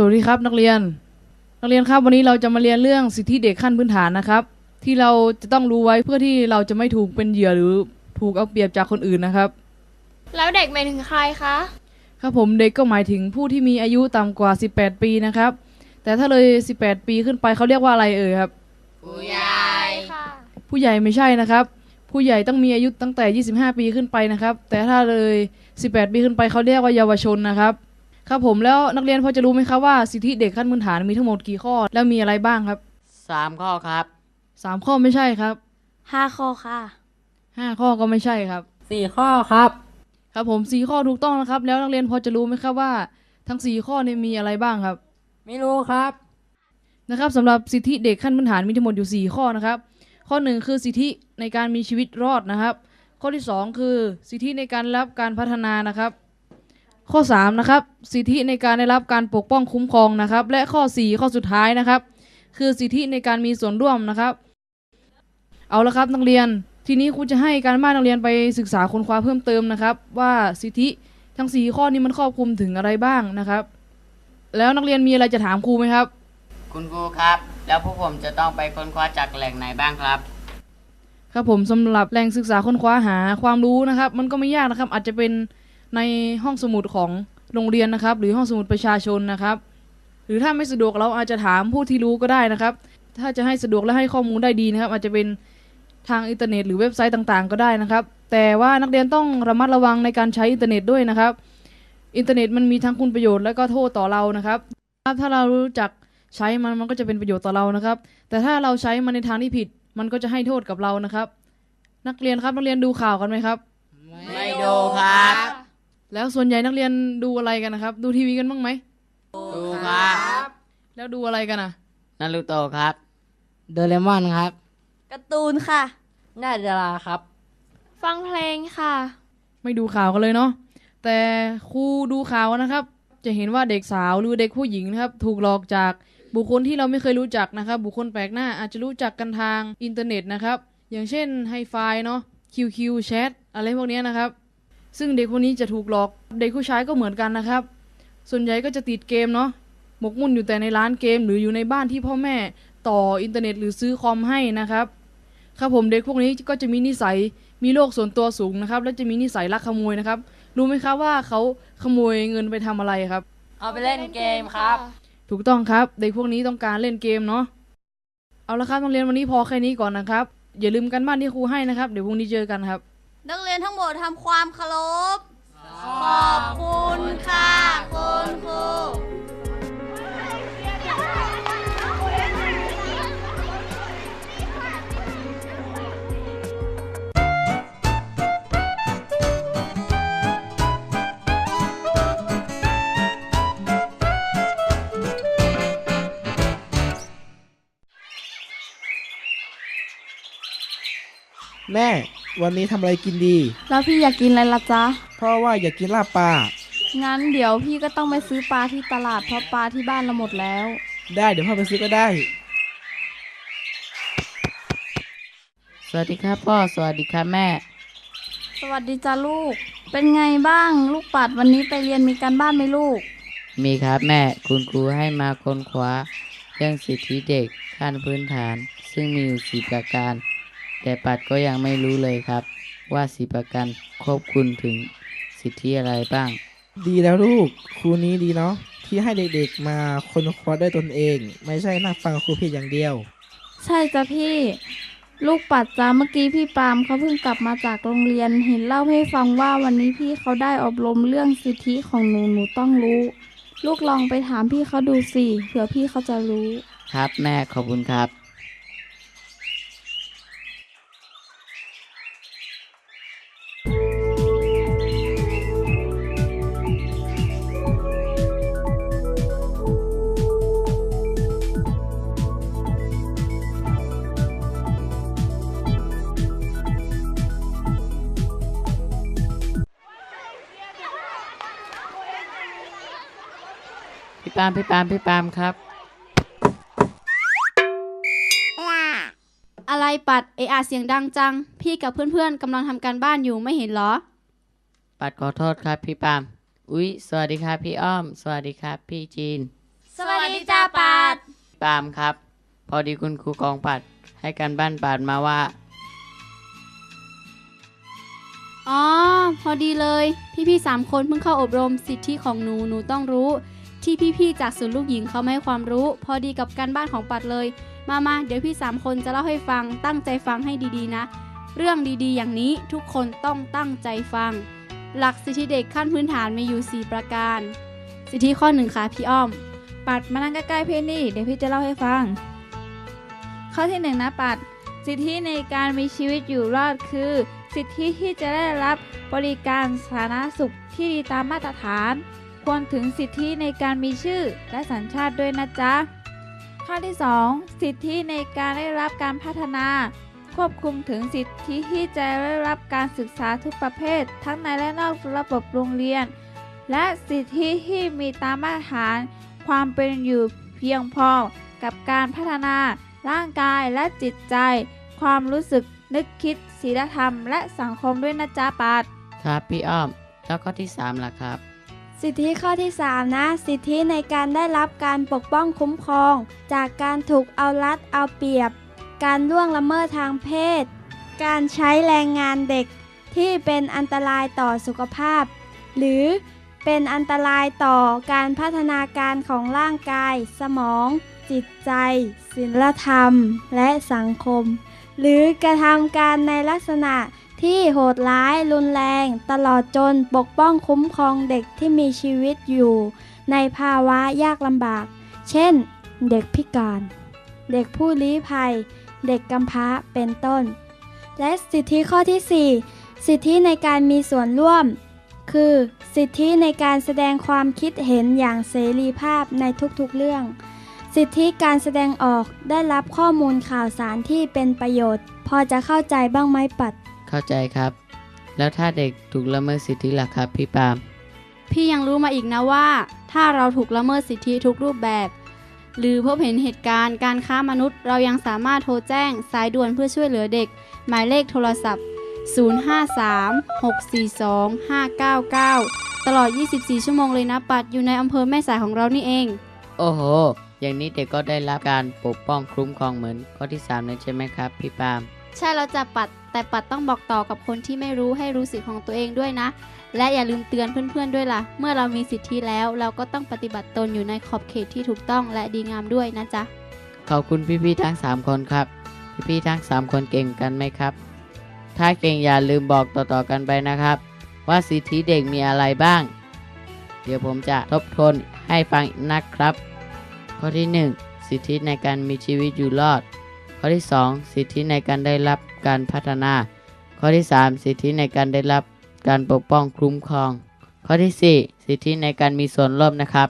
สวัสดีครับนักเรียน นักเรียนครับวันนี้เราจะมาเรียนเรื่องสิทธิเด็กขั้นพื้นฐานนะครับ ที่เราจะต้องรู้ไว้เพื่อที่เราจะไม่ถูกเป็นเหยื่อหรือถูกเอาเปรียบจากคนอื่นนะครับ แล้วเด็กหมายถึงใครคะ ครับผมเด็กก็หมายถึงผู้ที่มีอายุต่ำกว่า 18 ปีนะครับ แต่ถ้าเลย 18 ปีขึ้นไปเขาเรียกว่าอะไรเอ่ยครับค่ะ ผู้ใหญ่ไม่ใช่นะครับ ผู้ใหญ่ต้องมีอายุตั้งแต่ 25 ปีขึ้นไปนะครับ แต่ถ้าเลย 18 ปีขึ้นไปเขาเรียกว่าเยาวชนนะครับ ครับผมแล้วนักเรียนพอจะรู้ไหมครับว่าสิทธิเด็กขั้นพื้นฐานมีทั้งหมดกี่ข้อ แล้วมีอะไรบ้างครับสามข้อครับสามข้อไม่ใช่ครับห้าข้อค่ะห้าข้อก็ไม่ใช่ครับสี่ข้อครับ ครับผมสี่ข้อถูกต้องนะครับ แล้วนักเรียนพอจะรู้ไหมครับว่า ทั้งสี่ข้อนี้มีอะไรบ้างครับ ไม่รู้ครับนะครับสำหรับสิทธิเด็กขั้นพื้นฐานมีทั้งหมดอยู่ 4 ข้อนะครับ ข้อ 1 คือสิทธิในการมีชีวิตรอดนะครับ ข้อที่ 2 คือสิทธิในการรับการพัฒนานะครับ ข้อ3นะครับสิทธิในการได้รับการปกป้องคุ้มครองนะครับ และข้อ 4 ข้อสุดท้ายนะครับ คือสิทธิในการมีส่วนร่วมนะครับ เอาละครับนักเรียน ทีนี้ครูจะให้การบ้านนักเรียนไปศึกษาค้นคว้าเพิ่มเติมนะครับ ว่าสิทธิทั้ง 4 ข้อนี้มันครอบคลุมถึงอะไรบ้างนะครับ แล้วนักเรียนมีอะไรจะถามครูไหมครับ คุณครูครับ แล้วพวกผมจะต้องไปค้นคว้าจากแหล่งไหนบ้างครับครับผมสำหรับแหล่งศึกษาค้นคว้าหาความรู้นะครับ มันก็ไม่ยากนะครับ อาจจะเป็น ในห้องสมุดของโรงเรียนนะครับ หรือห้องสมุดประชาชนนะครับ หรือถ้าไม่สะดวกเราอาจจะถามผู้ที่รู้ก็ได้นะครับ ถ้าจะให้สะดวกและให้ข้อมูลได้ดีนะครับ อาจจะเป็นทางอินเทอร์เน็ตหรือเว็บไซต์ต่างๆ ก็ได้นะครับ แต่ว่านักเรียนต้องระมัดระวังในการใช้อินเทอร์เน็ตด้วยนะครับ อินเทอร์เน็ตมันมีทั้งคุณประโยชน์และก็โทษต่อเรานะครับถ้าเรารู้จักใช้มันมันก็จะเป็นประโยชน์ต่อเรานะครับ แต่ถ้าเราใช้มันในทางที่ผิด มันก็จะให้โทษกับเรานะครับ นักเรียนครับนักเรียนดูข่าวกันไหมครับ ไม่ดูครับ แล้วส่วนใหญ่นักเรียนดูอะไรกันนะครับ ดูทีวีกันบ้างไหมดูครับ แล้วดูอะไรกันอะนารูโตะครับ โดเรมอนครับ การ์ตูนค่ะน่าดาราครับ ฟังเพลงค่ะ ไม่ดูข่าวกันเลยเนาะแต่ครูดูข่าวนะครับ จะเห็นว่าเด็กสาวหรือเด็กผู้หญิงนะครับ ถูกหลอกจากบุคคลที่เราไม่เคยรู้จักนะครับ บุคคลแปลกหน้าอาจจะรู้จักกันทางอินเทอร์เน็ตนะครับ อย่างเช่นไฮไฟเนาะ QQ แชทอะไรพวกเนี้ยนะครับ ซึ่งเด็กพวกนี้จะถูกหลอกเด็กผู้ชายก็เหมือนกันนะครับ ส่วนใหญ่ก็จะติดเกมเนาะหมกมุ่นอยู่แต่ในร้านเกม หรืออยู่ในบ้านที่พ่อแม่ต่ออินเทอร์เน็ตหรือซื้อคอมให้นะครับครับผมเด็กพวกนี้ก็จะมีนิสัยมีโลกส่วนตัวสูงนะครับ และจะมีนิสัยลักขโมยนะครับ รู้ไหมครับว่าเขาขโมยเงินไปทำอะไรครับ เอาไปเล่นเกมครับ ถูกต้องครับ เด็กพวกนี้ต้องการเล่นเกมเนาะเอาละครับโรงเรียนวันนี้พอแค่นี้ก่อนนะครับ อย่าลืมกันบ้านที่ครูให้นะครับ เดี๋ยวพรุ่งนี้เจอกันครับ นักเรียนทั้งหมดทำความเคารพ ขอบคุณค่ะคุณครู แม่ วันนี้ทำอะไรกินดี แล้วพี่อยากกินอะไรล่ะจ๊ะ เพราะว่าอยากกินลาบปลา งั้นเดี๋ยวพี่ก็ต้องไปซื้อปลาที่ตลาดเพราะปลาที่บ้านเราหมดแล้ว ได้เดี๋ยวพ่อไปซื้อก็ได้ สวัสดีครับพ่อ สวัสดีครับแม่ สวัสดีจ้าลูก เป็นไงบ้าง ลูกปัดวันนี้ไปเรียนมีการบ้านไหมลูก มีครับแม่ คุณครูให้มาค้นคว้าเรื่องสิทธิเด็กขั้นพื้นฐาน ซึ่งมีอยู่สีประการ แต่ปัดก็ยังไม่รู้เลยครับ ว่าสีประการควบคุมถึงสิทธิอะไรบ้าง ดีแล้วลูกครูนี้ดีเนาะที่ให้เด็กๆมาค้นคว้าด้วยตนเอง ไม่ใช่นั่งฟังครูเพียงอย่างเดียว ใช่จ้ะพี่ ลูกปัดจ้าเมื่อกี้พี่ปาล์มเขาเพิ่งกลับมาจากโรงเรียนเห็นเล่าให้ฟังว่าวันนี้พี่เขาได้อบรมเรื่องสิทธิของหนูหนูต้องรู้ ลูกลองไปถามพี่เขาดูสิเผื่อพี่เขาจะรู้ ครับแม่ขอบคุณครับ พี่ปามพี่ปามพี่ปามครับ อะไรปัดเออาเสียงดังจัง พี่กับเพื่อนๆกำลังทำการบ้านอยู่ไม่เห็นเหรอ ปัดขอโทษครับพี่ปาม อุ๊ย สวัสดีครับพี่อ้อม สวัสดีครับพี่จีนสสวัสดีจ้าปัด ปาล์มครับ พอดีคุณครูกองปัดให้การบ้านปัดมาว่า อ๋อ พอดีเลย พี่ๆสามคนเพิ่งเข้าอบรมสิทธิของหนูหนูต้องรู้ ที่พี่ๆจากศูนย์ลูกหญิงเขาไม่ให้ความรู้ พอดีกับการบ้านของปัดเลย มามาเดี๋ยวพี่สามคนจะเล่าให้ฟังตั้งใจฟังให้ดีๆนะ เรื่องดีๆ อย่างนี้ทุกคนต้องตั้งใจฟัง หลักสิทธิเด็กขั้นพื้นฐานมีอยู่ 4 ประการ สิทธิข้อหนึ่งค่ะพี่อ้อม ปัดมานั่งใกล้ๆพี่นี่เดี๋ยวพี่จะเล่าให้ฟัง ข้อที่หนึ่งนะปัด สิทธิในการมีชีวิตอยู่รอดคือ สิทธิที่จะได้รับบริการสาธารณสุขที่ดีตามมาตรฐาน ควรถึงสิทธิในการมีชื่อและสัญชาติด้วยนะจ๊ะ ข้อที่ 2 สิทธิในการได้รับการพัฒนา ควบคุมถึงสิทธิที่จะได้รับการศึกษาทุกประเภท ทั้งในและนอกระบบโรงเรียน และสิทธิที่มีตามมาตรฐาน ความเป็นอยู่เพียงพอกับการพัฒนา ร่างกายและจิตใจ ความรู้สึกนึกคิดศีลธรรม และสังคมด้วยนะจ๊ะปัดครับพี่อ้อม แล้วข้อที่สามล่ะครับ สิทธิข้อที่ 3 นะ สิทธิในการได้รับการปกป้องคุ้มครอง จากการถูกเอารัดเอาเปรียบ การล่วงละเมิดทางเพศ การใช้แรงงานเด็กที่เป็นอันตรายต่อสุขภาพ หรือเป็นอันตรายต่อการพัฒนาการของร่างกาย สมอง จิตใจศีลธรรม และสังคม หรือกระทำการในลักษณะ ที่โหดร้ายรุนแรง ตลอดจนปกป้องคุ้มครองเด็กที่มีชีวิตอยู่ ในภาวะยากลำบาก เช่น เด็กพิการ เด็กผู้ลี้ภัย เด็กกำพร้าเป็นต้น และสิทธิข้อที่ 4 สิทธิในการมีส่วนร่วม คือ สิทธิในการแสดงความคิดเห็นอย่างเสรีภาพในทุกๆเรื่อง สิทธิการแสดงออกได้รับข้อมูลข่าวสารที่เป็นประโยชน์ พอจะเข้าใจบ้างไหมปัด เข้าใจครับ แล้วถ้าเด็กถูกละเมิดสิทธิล่ะครับพี่ปาล์มพี่ยังรู้มาอีกนะว่า ถ้าเราถูกละเมิดสิทธิทุกรูปแบบ หรือพบเห็นเหตุการณ์การค้ามนุษย์ เรายังสามารถโทรแจ้งสายด่วนเพื่อช่วยเหลือเด็ก หมายเลขโทรศัพท์ 053-642-599 ตลอด 24 ชั่วโมงเลยนะปัดอยู่ในอำเภอแม่สายของเรานี่เอง โอ้โห อย่างนี้เด็กก็ได้รับการปกป้องคุ้มครองเหมือนข้อที่สามเลยใช่ไหมครับ พี่ปาล์ม ใช่แล้วจะปัดแต่ปัดต้องบอกต่อกับคนที่ไม่รู้ให้รู้สิทธิของตัวเองด้วยนะ และอย่าลืมเตือนเพื่อนๆด้วยล่ะ เมื่อเรามีสิทธิแล้ว เราก็ต้องปฏิบัติตนอยู่ในขอบเขตที่ถูกต้องและดีงามด้วยนะจ๊ะขอบคุณพี่ๆทั้ง 3 คนครับ พี่ๆทั้ง 3 คนเก่งกันไหมครับ ถ้าเก่งอย่าลืมบอกต่อๆกันไปนะครับ ว่าสิทธิเด็กมีอะไรบ้าง เดี๋ยวผมจะทบทวนให้ฟังนะครับ ข้อที่ 1 สิทธิในการมีชีวิตอยู่รอด ข้อที่ 2 สิทธิในการได้รับการพัฒนา ข้อที่ 3 สิทธิในการได้รับการปกป้องคุ้มครอง ข้อที่ 4 สิทธิในการมีส่วนร่วมนะครับ